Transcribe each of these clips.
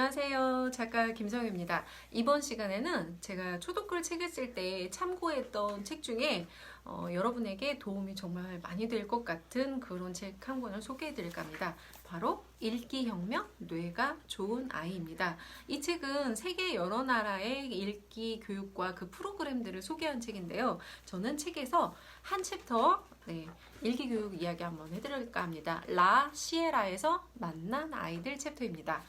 안녕하세요. 작가 김성입니다. 이번 시간에는 제가 초독글 책을 쓸 때 참고했던 책 중에 어, 여러분에게 도움이 정말 많이 될 것 같은 그런 책 한 권을 소개해 드릴까 합니다. 바로 읽기혁명 뇌가 좋은 아이입니다. 이 책은 세계 여러 나라의 읽기 교육과 그 프로그램들을 소개한 책인데요. 저는 책에서 한 챕터 네, 읽기 교육 이야기 한번 해드릴까 합니다. 라 시에라에서 만난 아이들 챕터입니다.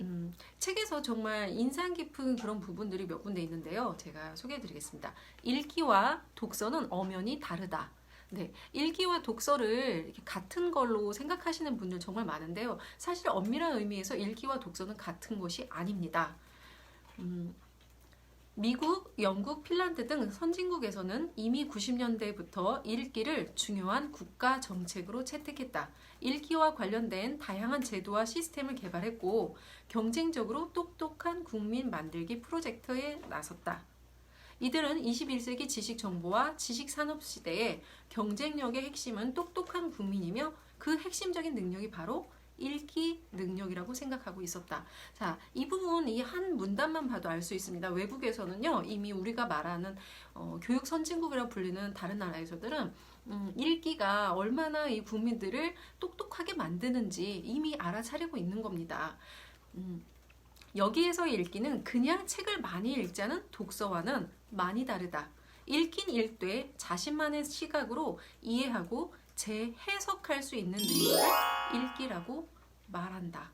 음, 책에서 정말 인상 깊은 그런 부분들이 몇 군데 있는데요. 제가 소개해 드리겠습니다. 읽기와 독서는 엄연히 다르다. 네, 읽기와 독서를 같은 걸로 생각하시는 분들 정말 많은데요. 사실 엄밀한 의미에서 읽기와 독서는 같은 것이 아닙니다. 음, 미국, 영국, 핀란드 등 선진국에서는 이미 90년대부터 읽기를 중요한 국가 정책으로 채택했다. 읽기와 관련된 다양한 제도와 시스템을 개발했고 경쟁적으로 똑똑한 국민 만들기 프로젝트에 나섰다. 이들은 21세기 지식 정보와 지식 산업 시대의 경쟁력의 핵심은 똑똑한 국민이며 그 핵심적인 능력이 바로 읽기 능력이라고 생각하고 있었다. 자, 이 부분 이 한 문단만 봐도 알 수 있습니다. 외국에서는요, 이미 우리가 말하는 어, 교육 선진국이라고 불리는 다른 나라에서들은 음, 읽기가 얼마나 이 국민들을 똑똑하게 만드는지 이미 알아차리고 있는 겁니다. 음, 여기에서 읽기는 그냥 책을 많이 읽자는 독서와는 많이 다르다. 읽긴 읽되 자신만의 시각으로 이해하고 재해석할 수 있는 능력을 읽기라고 말한다.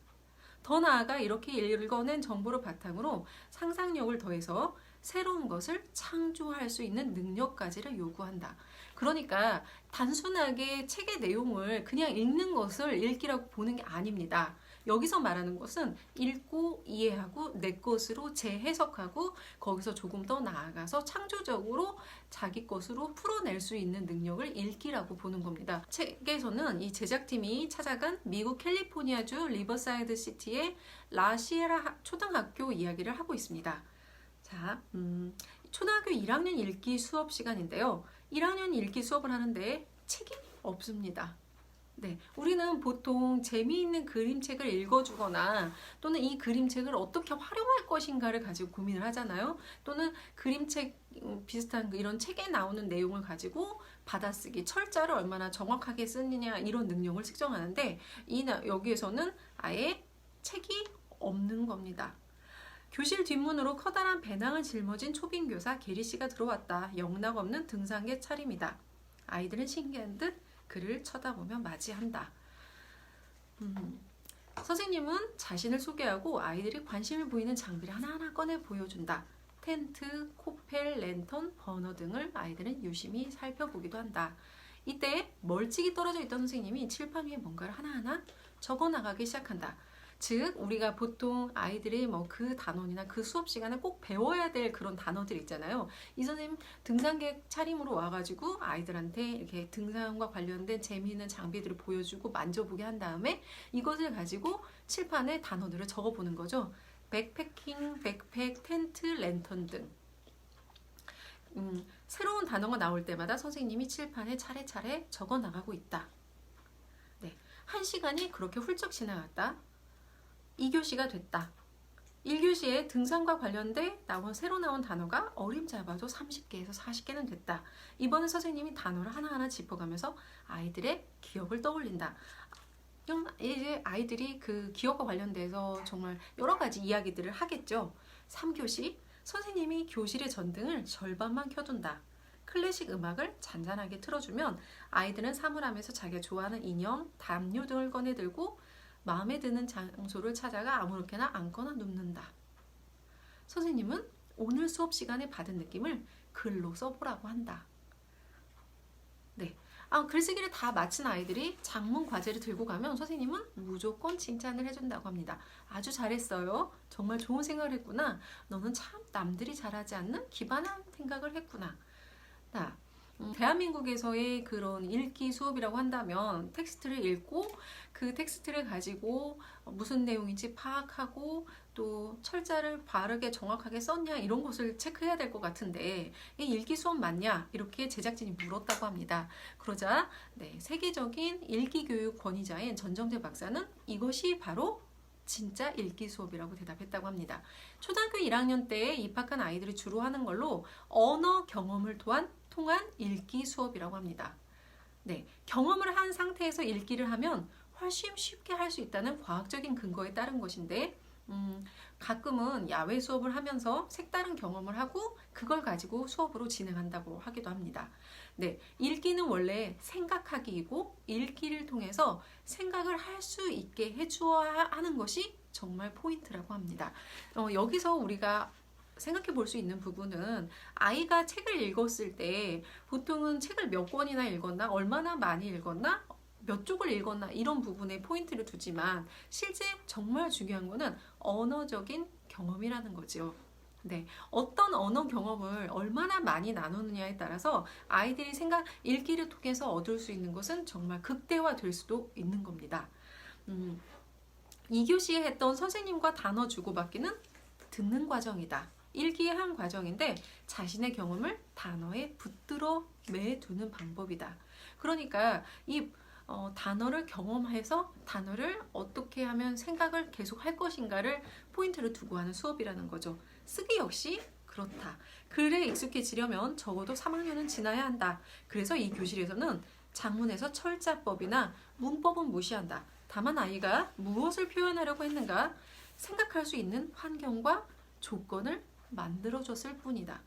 더 나아가 이렇게 읽어낸 정보를 바탕으로 상상력을 더해서 새로운 것을 창조할 수 있는 능력까지를 요구한다. 그러니까 단순하게 책의 내용을 그냥 읽는 것을 읽기라고 보는 게 아닙니다. 여기서 말하는 것은 읽고 이해하고 내 것으로 재해석하고 거기서 조금 더 나아가서 창조적으로 자기 것으로 풀어낼 수 있는 능력을 읽기라고 보는 겁니다. 책에서는 이 제작팀이 찾아간 미국 캘리포니아주 리버사이드 시티의 라시에라 초등학교 이야기를 하고 있습니다. 자, 음, 초등학교 1학년 읽기 수업 시간인데요. 1학년 읽기 수업을 하는데 책이 없습니다. 네, 우리는 보통 재미있는 그림책을 읽어주거나 또는 이 그림책을 어떻게 활용할 것인가를 가지고 고민을 하잖아요. 또는 그림책 음, 비슷한 이런 책에 나오는 내용을 가지고 받아쓰기, 철자를 얼마나 정확하게 쓰느냐 이런 능력을 측정하는데 이 여기에서는 아예 책이 없는 겁니다. 교실 뒷문으로 커다란 배낭을 짊어진 초빙 교사 게리 씨가 들어왔다. 영락 없는 등산객 차림이다. 아이들은 신기한 듯 그를 쳐다보며 맞이한다. 음, 선생님은 자신을 소개하고 아이들이 관심을 보이는 장비를 하나하나 꺼내 보여준다. 텐트, 코펠, 랜턴, 버너 등을 아이들은 유심히 살펴보기도 한다. 이때 멀찍이 떨어져 있던 선생님이 칠판 위에 뭔가를 하나하나 적어 나가기 시작한다. 즉 우리가 보통 아이들이 뭐 그 단원이나 그 수업 시간에 꼭 배워야 될 그런 단어들 있잖아요. 이 선생님 등산객 차림으로 와가지고 아이들한테 이렇게 등산과 관련된 재미있는 장비들을 보여주고 만져보게 한 다음에 이것을 가지고 칠판에 단어들을 적어보는 거죠. 백패킹, 백팩, 텐트, 랜턴 등. 음, 새로운 단어가 나올 때마다 선생님이 칠판에 차례차례 적어 나가고 있다. 네, 한 시간이 그렇게 훌쩍 지나갔다. 2교시가 됐다. 1교시에 등산과 관련돼 나온 새로 나온 단어가 어림잡아도 30개에서 40개는 됐다. 이번에 선생님이 단어를 하나하나 짚어가면서 아이들의 기억을 떠올린다. 이제 아이들이 그 기억과 관련돼서 정말 여러 가지 이야기들을 하겠죠. 3교시 선생님이 교실의 전등을 절반만 켜둔다. 클래식 음악을 잔잔하게 틀어주면 아이들은 사물함에서 자기가 좋아하는 인형, 담요 등을 꺼내들고 마음에 드는 장소를 찾아가 아무렇게나 앉거나 눕는다. 선생님은 오늘 수업 시간에 받은 느낌을 글로 써보라고 한다. 네. 아, 글쓰기를 다 마친 아이들이 작문 과제를 들고 가면 선생님은 무조건 칭찬을 해준다고 합니다. 아주 잘했어요. 정말 좋은 생각을 했구나. 너는 참 남들이 잘하지 않는 기반한 생각을 했구나. 자, 음, 대한민국에서의 그런 읽기 수업이라고 한다면 텍스트를 읽고 그 텍스트를 가지고 무슨 내용인지 파악하고 또 철자를 바르게 정확하게 썼냐 이런 것을 체크해야 될 것 같은데 이 읽기 수업 맞냐 이렇게 제작진이 물었다고 합니다. 그러자 네, 세계적인 읽기 교육 권위자인 전정재 박사는 이것이 바로 진짜 읽기 수업이라고 대답했다고 합니다. 초등학교 1학년 때 입학한 아이들이 주로 하는 걸로 언어 경험을 통한 통한 읽기 수업이라고 합니다. 네, 경험을 한 상태에서 읽기를 하면 훨씬 쉽게 할 수 있다는 과학적인 근거에 따른 것인데, 음, 가끔은 야외 수업을 하면서 색다른 경험을 하고 그걸 가지고 수업으로 진행한다고 하기도 합니다. 네, 읽기는 원래 생각하기이고 읽기를 통해서 생각을 할 수 있게 해주어야 하는 것이 정말 포인트라고 합니다. 어, 여기서 우리가 생각해 볼 수 있는 부분은 아이가 책을 읽었을 때 보통은 책을 몇 권이나 읽었나, 얼마나 많이 읽었나, 몇 쪽을 읽었나 이런 부분에 포인트를 두지만 실제 정말 중요한 거는 언어적인 경험이라는 거죠. 네, 어떤 언어 경험을 얼마나 많이 나누느냐에 따라서 아이들이 생각 읽기를 통해서 얻을 수 있는 것은 정말 극대화될 수도 있는 겁니다. 음, 2교시에 했던 선생님과 단어 주고받기는 듣는 과정이다. 읽기의 한 과정인데 자신의 경험을 단어에 붙들어 매두는 방법이다. 그러니까 이 어, 단어를 경험해서 단어를 어떻게 하면 생각을 계속 할 것인가를 포인트를 두고 하는 수업이라는 거죠. 쓰기 역시 그렇다. 글에 익숙해지려면 적어도 3학년은 지나야 한다. 그래서 이 교실에서는 장문에서 철자법이나 문법은 무시한다. 다만 아이가 무엇을 표현하려고 했는가 생각할 수 있는 환경과 조건을 만들어줬을 뿐이다.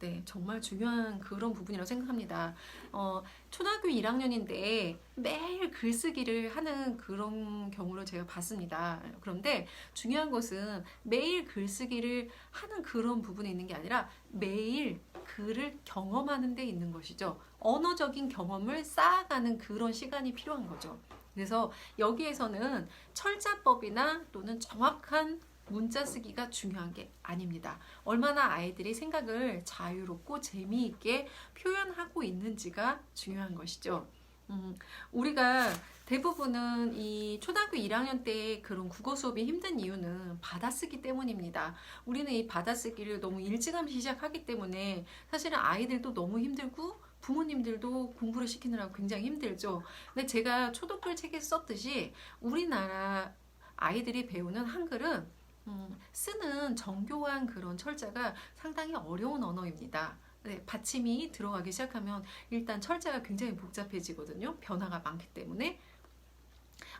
네, 정말 중요한 그런 부분이라고 생각합니다. 어, 초등학교 1학년인데 매일 글쓰기를 하는 그런 경우를 제가 봤습니다. 그런데 중요한 것은 매일 글쓰기를 하는 그런 부분에 있는 게 아니라 매일 글을 경험하는 데 있는 것이죠. 언어적인 경험을 쌓아가는 그런 시간이 필요한 거죠. 그래서 여기에서는 철자법이나 또는 정확한 문자 쓰기가 중요한 게 아닙니다. 얼마나 아이들이 생각을 자유롭고 재미있게 표현하고 있는지가 중요한 것이죠. 음, 우리가 대부분은 이 초등학교 1학년 때 그런 국어 수업이 힘든 이유는 받아쓰기 때문입니다. 우리는 이 받아쓰기를 너무 일찌감치 시작하기 때문에 사실은 아이들도 너무 힘들고 부모님들도 공부를 시키느라고 굉장히 힘들죠. 근데 제가 초독글 책에 썼듯이 우리나라 아이들이 배우는 한글은 음, 쓰는 정교한 그런 철자가 상당히 어려운 언어입니다. 네, 받침이 들어가기 시작하면 일단 철자가 굉장히 복잡해지거든요. 변화가 많기 때문에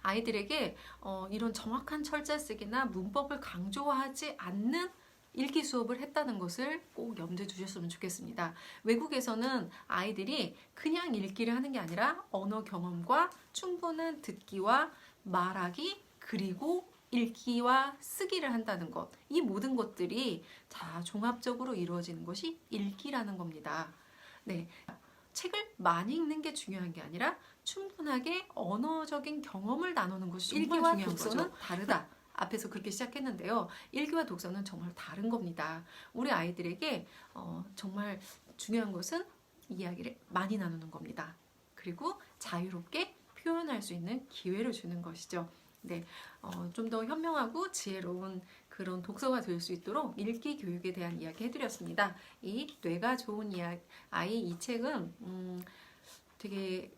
아이들에게 어, 이런 정확한 철자 쓰기나 문법을 강조하지 않는 읽기 수업을 했다는 것을 꼭 염두에 두셨으면 좋겠습니다. 외국에서는 아이들이 그냥 읽기를 하는 게 아니라 언어 경험과 충분한 듣기와 말하기 그리고 읽기와 쓰기를 한다는 것. 이 모든 것들이 다 종합적으로 이루어지는 것이 읽기라는 겁니다. 네. 책을 많이 읽는 게 중요한 게 아니라 충분하게 언어적인 경험을 나누는 것이 중요한 독서는. 다르다. 앞에서 그렇게 시작했는데요. 읽기와 독서는 정말 다른 겁니다. 우리 아이들에게 어, 정말 중요한 것은 이야기를 많이 나누는 겁니다. 그리고 자유롭게 표현할 수 있는 기회를 주는 것이죠. 네, 어, 좀 더 현명하고 지혜로운 그런 독서가 될 수 있도록 읽기 교육에 대한 이야기 해드렸습니다. 이 뇌가 좋은 이야기, 아이 이 책은 음, 되게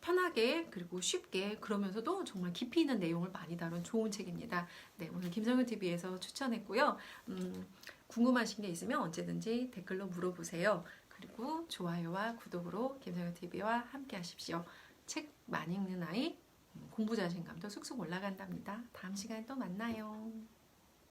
편하게 그리고 쉽게 그러면서도 정말 깊이 있는 내용을 많이 다룬 좋은 책입니다. 네, 오늘 김성윤 TV에서 추천했고요. 음, 궁금하신 게 있으면 언제든지 댓글로 물어보세요. 그리고 좋아요와 구독으로 김성윤 TV와 함께 하십시오. 책 많이 읽는 아이 음, 공부 자신감도 쑥쑥 올라간답니다. 다음 시간에 또 만나요.